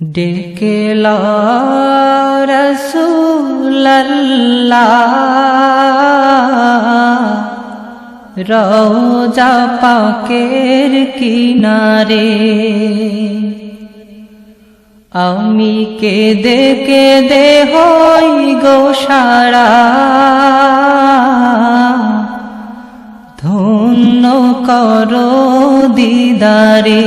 ডেকে রসুল্লাহ রওজা পাকের কিনারে আমি কেঁদে হই গো সারা। ধন্য করো দিদারে।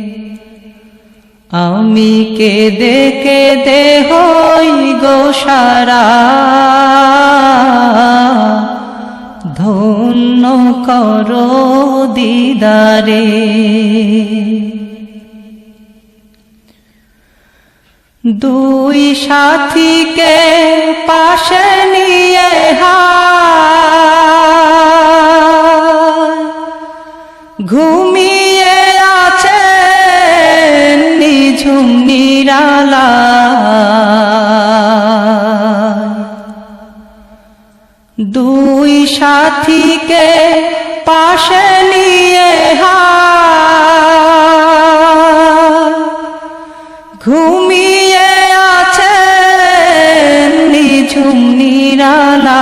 আমি কেঁদে কেঁদে হই গো সারা। ধন্য করো দিদারে। দুই সাথীকে পাশে নিয়ে হায়। নিঝুম নিরালা দুই সাথীকে পাশে নিয়ে হায় ঘুমিয়ে আছে নিঝুম নিরালা